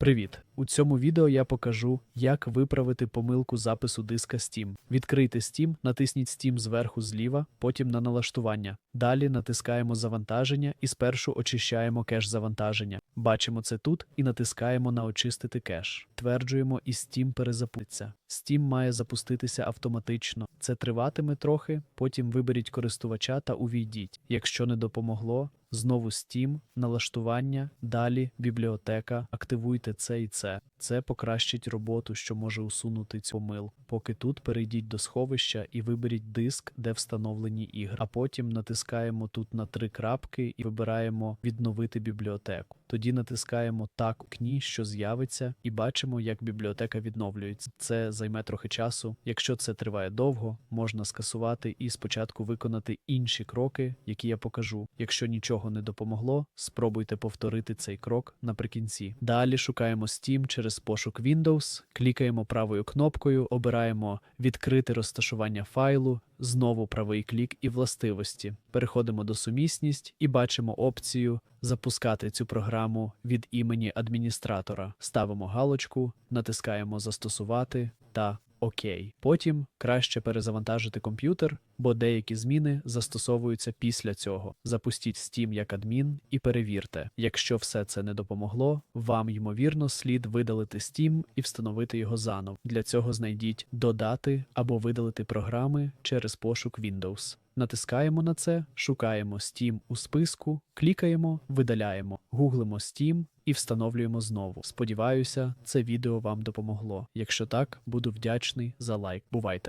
Привіт! У цьому відео я покажу, як виправити помилку запису диска Steam. Відкрийте Steam, натисніть Steam зверху зліва, потім на налаштування. Далі натискаємо завантаження і спершу очищаємо кеш завантаження. Бачимо це тут і натискаємо на очистити кеш. Тверджуємо і Steam перезапуститься. Steam має запуститися автоматично. Це триватиме трохи, потім виберіть користувача та увійдіть. Якщо не допомогло, Знову Steam, налаштування, далі бібліотека, активуйте це і це. Це покращить роботу, що може усунути цю помилку. Поки тут перейдіть до сховища і виберіть диск, де встановлені ігри. А потім натискаємо тут на три крапки і вибираємо відновити бібліотеку. Тоді натискаємо так у кні, що з'явиться, і бачимо, як бібліотека відновлюється. Це займе трохи часу. Якщо це триває довго, можна скасувати і спочатку виконати інші кроки, які я покажу. Якщо нічого не допомогло, спробуйте повторити цей крок наприкінці. Далі шукаємо Steam через пошук Windows, клікаємо правою кнопкою, обираємо відкрити розташування файлу, знову правий клік і властивості. Переходимо до сумісність і бачимо опцію запускати цю програму від імені адміністратора. Ставимо галочку, натискаємо застосувати та ОК. Потім краще перезавантажити комп'ютер, бо деякі зміни застосовуються після цього. Запустіть Steam як адмін і перевірте. Якщо все це не допомогло, вам ймовірно слід видалити Steam і встановити його заново. Для цього знайдіть додати або видалити програми через пошук Windows. Натискаємо на це, шукаємо Steam у списку, клікаємо, видаляємо, гуглимо Steam і встановлюємо знову. Сподіваюся, це відео вам допомогло. Якщо так, буду вдячний за лайк. Бувайте!